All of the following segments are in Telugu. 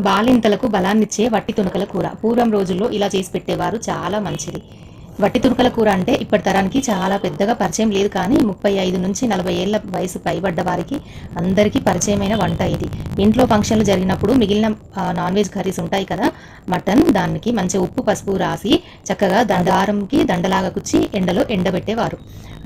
బాలింతలకు బలాన్నిచ్చే వట్టి తునకల కూర. పూర్వం రోజుల్లో ఇలా చేసి పెట్టేవారు చాలా మంచిది. వట్టి తునకల కూర అంటే ఇప్పటి తరానికి చాలా పెద్దగా పరిచయం లేదు కానీ ముప్పై ఐదు నుంచి నలభై ఏళ్ళ వయసు పైబడ్డ వారికి అందరికీ పరిచయమైన వంట ఇది. ఇంట్లో ఫంక్షన్లు జరిగినప్పుడు మిగిలిన నాన్ వెజ్ కర్రీస్ ఉంటాయి కదా మటన్ దానికి మంచి ఉప్పు పసుపు రాసి చక్కగా దండారంకి దండలాగా కుచ్చి ఎండలో ఎండబెట్టేవారు.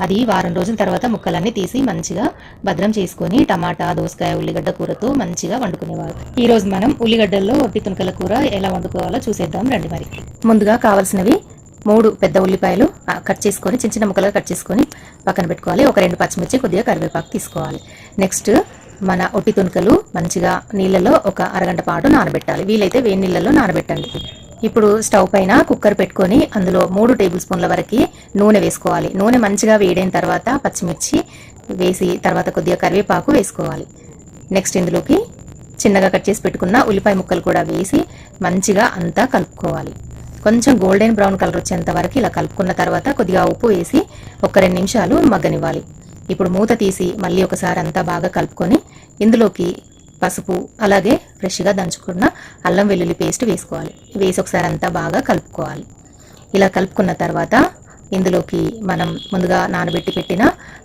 అది వారం రోజుల తర్వాత ముక్కలన్నీ తీసి మంచిగా భద్రం చేసుకొని టమాటా దోసకాయ ఉల్లిగడ్డ కూరతో మంచిగా వండుకునేవారు. ఈ రోజు మనం ఉల్లిగడ్డల్లో ఒట్టి తునకల కూర ఎలా వండుకోవాలో చూసేద్దాం రండి మరి. ముందుగా కావాల్సినవి మూడు పెద్ద ఉల్లిపాయలు కట్ చేసుకొని చిన్న చిన్న ముక్కలుగా కట్ చేసుకొని పక్కన పెట్టుకోవాలి. ఒక రెండు పచ్చిమిర్చి కొద్దిగా కరివేపాకు తీసుకోవాలి. నెక్స్ట్ మన ఒట్టి తునుకలు మంచిగా నీళ్ళలో ఒక అరగంట పాటు నానబెట్టాలి. వీలైతే వేడి నీళ్ళలో నానబెట్టండి. ఇప్పుడు స్టవ్ పైన కుక్కర్ పెట్టుకొని అందులో మూడు టేబుల్ స్పూన్ల వరకు నూనె వేసుకోవాలి. నూనె మంచిగా వేడైన తర్వాత పచ్చిమిర్చి వేసి తర్వాత కొద్దిగా కరివేపాకు వేసుకోవాలి. నెక్స్ట్ ఇందులోకి చిన్నగా కట్ చేసి పెట్టుకున్న ఉల్లిపాయ ముక్కలు కూడా వేసి మంచిగా అంతా కలుపుకోవాలి. కొంచెం గోల్డెన్ బ్రౌన్ కలర్ వచ్చేంత వరకు ఇలా కలుపుకున్న తర్వాత కొద్దిగా ఉప్పు వేసి ఒక రెండు నిమిషాలు మగ్గనివ్వాలి. ఇప్పుడు మూత తీసి మళ్ళీ ఒకసారి అంతా బాగా కలుపుకొని ఇందులోకి పసుపు అలాగే ఫ్రెష్గా దంచుకున్న అల్లం వెల్లుల్లి పేస్ట్ వేసుకోవాలి. వేసి ఒకసారి అంతా బాగా కలుపుకోవాలి. ఇలా కలుపుకున్న తర్వాత ఇందులోకి మనం ముందుగా నానబెట్టి పెట్టిన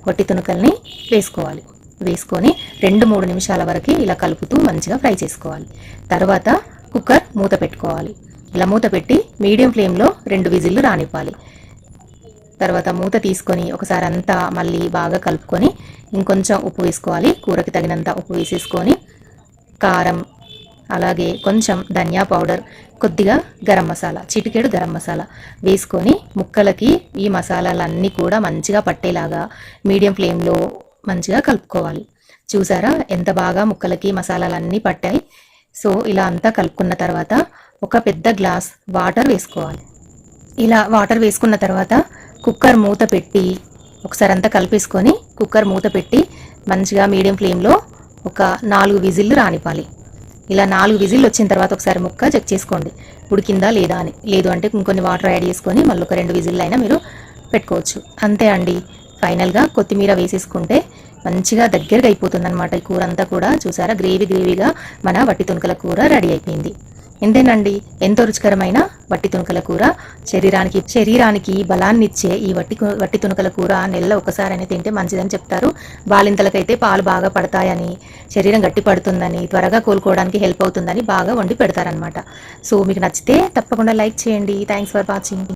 వట్టి తునుకల్ని వేసుకోవాలి. వేసుకొని రెండు మూడు నిమిషాల వరకు ఇలా కలుపుతూ మంచిగా ఫ్రై చేసుకోవాలి. తర్వాత కుక్కర్ మూత పెట్టుకోవాలి. ఇలా మూత పెట్టి మీడియం ఫ్లేమ్లో రెండు విజిల్లు రానివ్వాలి. తర్వాత మూత తీసుకొని ఒకసారి అంతా మళ్ళీ బాగా కలుపుకొని ఇంకొంచెం ఉప్పు వేసుకోవాలి. కూరకి తగినంత ఉప్పు వేసేసుకొని కారం అలాగే కొంచెం ధనియా పౌడర్ కొద్దిగా గరం మసాలా చిటికెడు గరం మసాలా వేసుకొని ముక్కలకి ఈ మసాలాలన్నీ కూడా మంచిగా పట్టేలాగా మీడియం ఫ్లేమ్లో మంచిగా కలుపుకోవాలి. చూసారా? ఎంత బాగా ముక్కలకి మసాలాలన్నీ పట్టాయి. సో ఇలా అంతా కలుపుకున్న తర్వాత ఒక పెద్ద గ్లాస్ వాటర్ వేసుకోవాలి. ఇలా వాటర్ వేసుకున్న తర్వాత కుక్కర్ మూత పెట్టి ఒకసారి అంతా కలిపేసుకొని కుక్కర్ మూత పెట్టి మంచిగా మీడియం ఫ్లేమ్లో ఒక నాలుగు విజిల్లు రానిపాలి ఇలా నాలుగు విజిల్లు వచ్చిన తర్వాత ఒకసారి ముక్క చెక్ చేసుకోండి. ఉడికిందా లేదా అని. లేదు అంటే ఇంకొన్ని వాటర్ యాడ్ చేసుకొని మళ్ళీ ఒక రెండు విజిల్లు అయినా మీరు పెట్టుకోవచ్చు. అంతే అండి. ఫైనల్గా కొత్తిమీర వేసేసుకుంటే మంచిగా దగ్గరగా అయిపోతుంది అనమాట ఈ కూర అంతా కూడా. చూసారా? గ్రేవీ గ్రేవీగా మన వట్టి తునకల కూర రెడీ అయిపోయింది. ఇంతేనండి. ఎంతో రుచికరమైన వట్టి తునకల కూర. శరీరానికి శరీరానికి బలాన్ని ఇచ్చే ఈ వట్టి వట్టి తునకల కూర నెలలో ఒకసారైనా తింటే మంచిదని చెప్తారు. బాలింతలకైతే పాలు బాగా పడతాయని శరీరం గట్టి పడుతుందని త్వరగా కోలుకోవడానికి హెల్ప్ అవుతుందని బాగా వండి పెడతారనమాట సో మీకు నచ్చితే తప్పకుండా లైక్ చేయండి. Thanks for watching